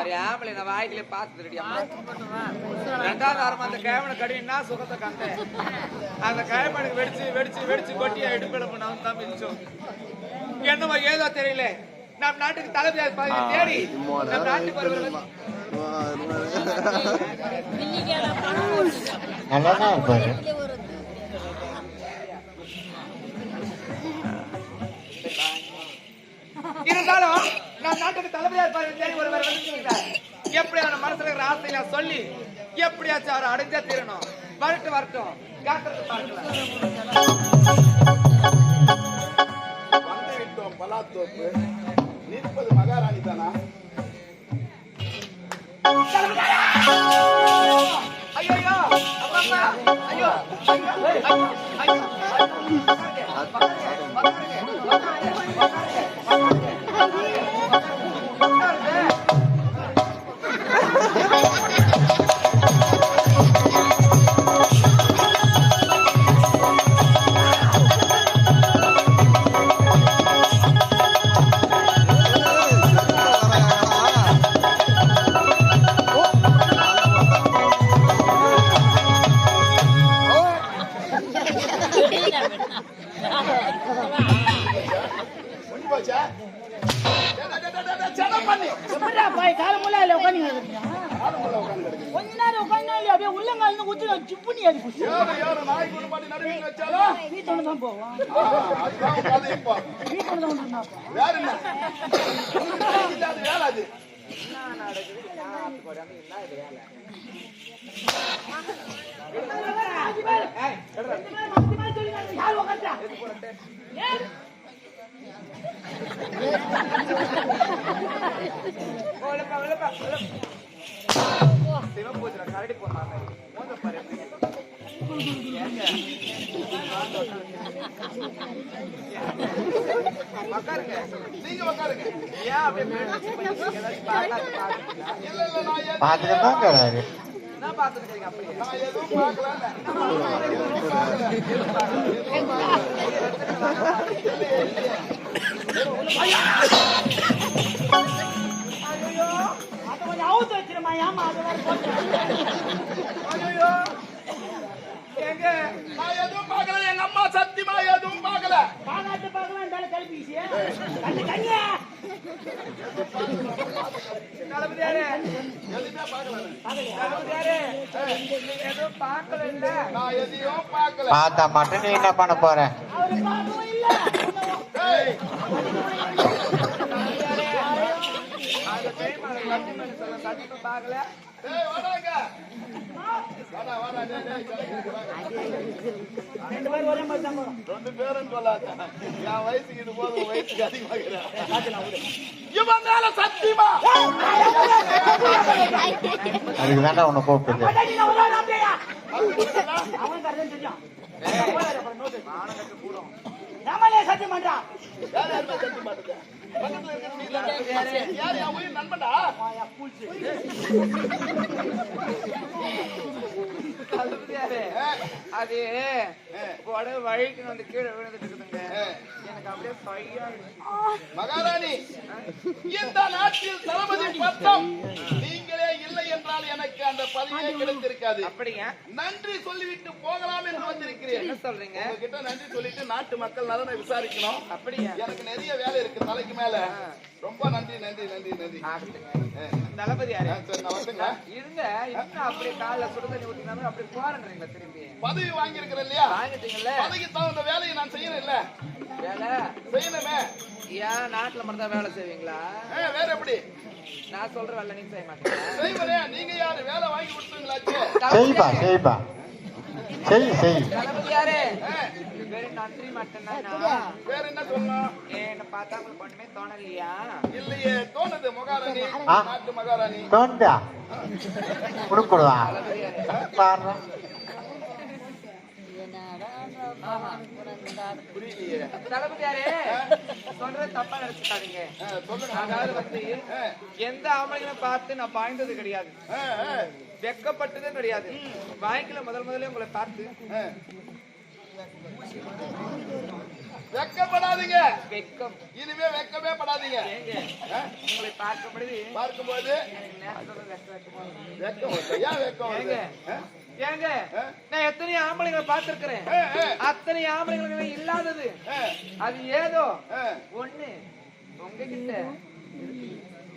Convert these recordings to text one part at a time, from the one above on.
மாதிரி ஆம்பளை நான் வாய்க்கிலே பார்த்து ரெண்டாவது வாரம் அந்த கேமனை கடி என்ன சுகத்தை கண்டேன் அந்த கேமனுக்கு வெடிச்சு வெடிச்சு வெடிச்சு கொட்டி இடுப்பில நான் தான் மிச்சம் என்னமோ ஏதோ தெரியல. நம் நாட்டுக்கு தலைமையாக பதவி தேடி. நம் நாட்டுக்கு இருப்பாரு. இருந்தாலும் நம் நாட்டுக்கு தலைமையாக பதவி தேடி ஒருவர் வந்துருக்கிறார் எப்படி அவன மனசுல இருக்கிற ஆசையை நான் சொல்லி எப்படியாச்சும் அவரை அடைஞ்சே தீரணும் வரட்டும் வரட்டும் காத்துறது பார்க்கலாம் பலாத்தோப்பு நிற்பது மகாராணி தானா ஐயோ ஐயோ ஐயோ ஐயோ போய் காலமுள்ள உட்காந்து கொஞ்ச நேரம் அப்படியே உள்ளங்கால சிப்புனி அது வீட்டோட தான் போவோம் வீட்டோட தான் என்ன? வேலை அது. யார் உட்காந்தா ஒழுப்பா ஒழுப்பா சிவபூஜை கரடி போனாங்க நீங்க உட்காருங்க. ஏன் அப்படியே தான் என்ன பார்த்துட்டு இருக்கீங்க அப்படியே நான் எதுவும் பார்க்கலன்னு. எதுவும் பார்க்கல. அதை கொஞ்சம் அவுத்து வச்சிருமா ஏமா அதை வேற போட்டு ஐயோ எங்க நான் எதுவும் பார்க்கல. எங்க அம்மா சத்தியமா எதுவும் பார்க்கல. பாலாட்டு பார்க்கலாம் வீசிய கண்ணு பார்த்தா மட்டும் நீ என்ன பண்ண போற? அவரு ரெண்டு பேரும் ஒரே மாதிரி தான் போறோம் ரெண்டு பேரும் சொல்லாத. என் வயசுக்கு இது போதும், வயசுக்கு. இவன் மேல சத்தியமா அதுக்கு தாண்டா உன்னை கூப்பிட்டு அவனுக்கு அர்த்தம் தெரியும் ராமலே சத்தியம் பண்றான் யார் யாருமே சத்தியம் மாட்டுது. பக்கத்துல இருக்கிற நீ தானே. யார் என் உயிர் நண்பன்டா ஏய், அது உடனே வழிக்கு வந்து கீழே விழுந்துட்டு இருக்குதுங்க. எனக்கு அப்படியே பையாயிடுச்சு மகாராணி இந்த நாட்டில் தளபதி பட்டம் நீங்களே இல்லை என்றால் எனக்கு அந்த பதவியே கிடைத்திருக்காது. அப்படிங்க நன்றி சொல்லிவிட்டு போகலாம் என்று வந்திருக்கிறேன். என்ன சொல்றீங்க? உங்ககிட்ட நன்றி சொல்லிட்டு நாட்டு மக்கள் நலனை விசாரிக்கணும். அப்படியா? எனக்கு நிறைய வேலை இருக்கு தலைக்கு மேல. ரொம்ப நன்றி நன்றி நன்றி நன்றி. வந்துங்க இருங்க. இன்னும் அப்படியே காலைல சுடு தண்ணி ஊத்தினாலும் அப்படியே போறேன்றீங்களா திரும்பி. பதவி வாங்கி இருக்கிறேன் இல்லையா? வாங்கிட்டீங்கல்ல? பதவிக்கு தகுந்த வேலையை நான் செய்யறேன் இல்ல வேலை? செய்யணுமே. ஏன் நாட்டுல மட்டும் தான் வேலை செய்வீங்களா? வேற எப்படி? நான் சொல்ற வேலை நீங்க செய்ய மாட்டீங்களா? செய்வனே நீங்க யாரு? வேலை வாங்கி கொடுத்துருங்களாச்சு செய்ப்பா செய்ப்பா. செய் செய். தளபதியாரே வெறும் நன்றி மட்டும்தான்? வேற என்ன சொல்லணும்? என்ன பார்த்தா உங்களுக்கு ஒண்ணுமே தோணலையா? இல்லையே தோணுது மகாராணி. நாட்டு மகாராணி. தோண்டா கொடுக்குடுவா பாரு. எந்த ஆம்பளைங்களும் பார்த்து நான் பாய்ந்தது கிடையாது. வெக்கப்பட்டதும் கிடையாது. வாய்க்குல முதல் முதல்ல உங்களை பார்த்து. வெக்கப்படாதீங்க. வெக்கம். இனிமே வெக்கமே படாதீங்க? உங்களை பார்க்கும்போது வெக்க வெக்கமா. ஏன் வெக்கம்? ஏங்க? நான் எத்தனை ஆம்பளைங்களை பார்த்திருக்கிறேன். அத்தனை ஆம்பளைங்களுக்கு இல்லாதது. அது ஏதோ. ஒண்ணு. உங்ககிட்ட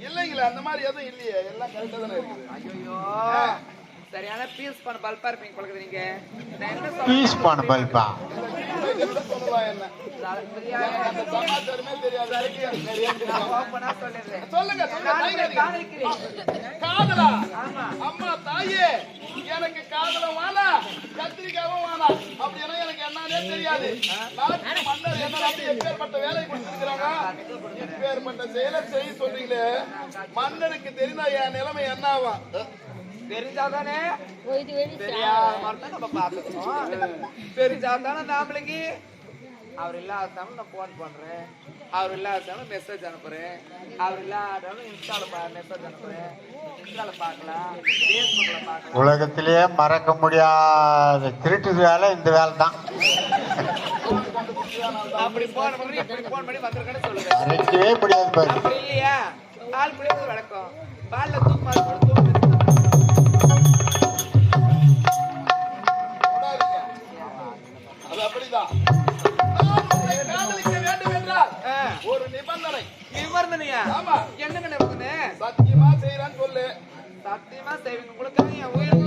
இல்லைங்களே அந்த மாதிரி எதுவும் இல்லையே. எல்லாம் கரெக்டா தானே இருக்குது. ஐயோ சரியான பீஸ் பண்ண பல்பா இருப்பீங்க பழகுது நீங்க. நான் என்ன பீஸ் பண்ண பல்பா. காதலா அம்மா தாயே எனக்கு காதலம் வேணா கத்திரிக்காவும் வேணாம். அப்படின்னா எனக்கு என்னன்னே தெரியாது. மன்னர் என்ன எப்பேற்பட்ட வேலை கொடுத்திருக்கிறாங்க எப்பேற்பட்ட செயலை செய்ய சொல்றீங்களே மன்னனுக்கு தெரிந்தா என் நிலைமை என்ன ஆகும்? தெரிஞ்சாதானே தெரியாத மாதிரி நம்ம பார்த்துக்கணும். தெரிஞ்சாதானே நாமளுக்கு அவர் இல்லாதாலும் நான் போன் பண்றேன். அவர் இல்லாதாலும் மெசேஜ் அனுப்புறேன். அவர் இல்லாதாலும் இன்ஸ்டால மெசேஜ் அனுப்புறேன். இன்ஸ்டால பார்க்கலாம். ஃபேஸ்புக்ல பார்க்கலாம். உலகத்திலேயே மறக்க முடியாத திருட்டு வேலை இந்த வேலை தான் அப்படி போன் பண்ணி இப்படி போன் பண்ணி வந்திருக்கேன்னு சொல்லுங்க. முடியாது அப்படி இல்லையா. ஆள் புளியது வழக்கம். பால்ல தூக்கு தூக்கு. அப்படிதான். காதலிக்க வேண்டும் என்றால் ஒரு நிபந்தனை. நிபந்தனையா? ஆமா. என்னங்க நிபந்தனை சத்தியமா செய்யறான்னு சொல்லு. சத்தியமா செய்வீங்க உங்களுக்கு என் உயிர்